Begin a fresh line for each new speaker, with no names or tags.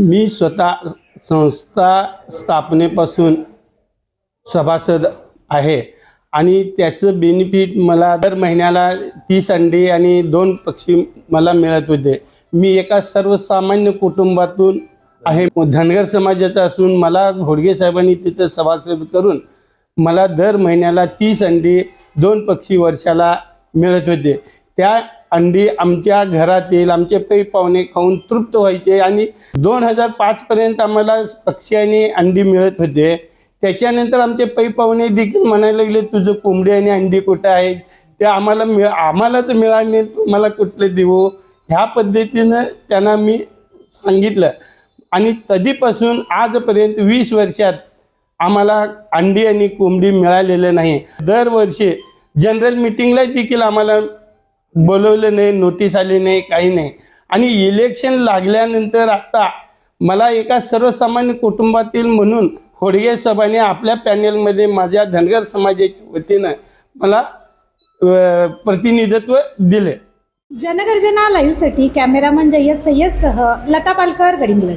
मी स्वतः संस्था स्थापनेपासून सभासद आहे आणि त्याचं बेनिफिट मला दर महिन्याला तीस अंडी आणि दोन पक्षी मला मिळत होते. मी एका सर्वसामान्य कुटुंबातून आहे. धनगर समाजाचा असून मला घोडगे साहेबांनी तिथं सभासद करून मला दर महिन्याला तीस अंडी दोन पक्षी वर्षाला मिळत होते. त्या अंडी आमच्या घरातील आमचे पै पाहुणे खाऊन तृप्त व्हायचे आणि दोन हजार पाचपर्यंत आम्हाला पक्षी आणि अंडी मिळत होते. त्याच्यानंतर आमचे पै पाहुणे देखील म्हणायला लागले तुझं कोंबडी आणि अंडी कुठं आहेत? ते आम्हाला मिळ आम्हालाच मिळाले तुम्हाला कुठले देऊ? ह्या पद्धतीनं त्यांना मी सांगितलं. आणि तधीपासून आजपर्यंत वीस वर्षात आम्हाला अंडी आणि कोंबडी मिळालेलं नाही. दरवर्षी जनरल मिटिंगला देखील आम्हाला बोलवलं नाही नोटीस आली नाही काही नाही. आणि इलेक्शन लागल्यानंतर आता मला एका सर्वसामान्य कुटुंबातील म्हणून होडगे साहेबांनी आपल्या पॅनेलमध्ये माझ्या धनगर समाजाच्या वतीनं मला प्रतिनिधित्व दिले.
जनगर्जना लाईव्हसाठी कॅमेरामन जय्यद सय्यदसह लता पालकर गडिंग्लज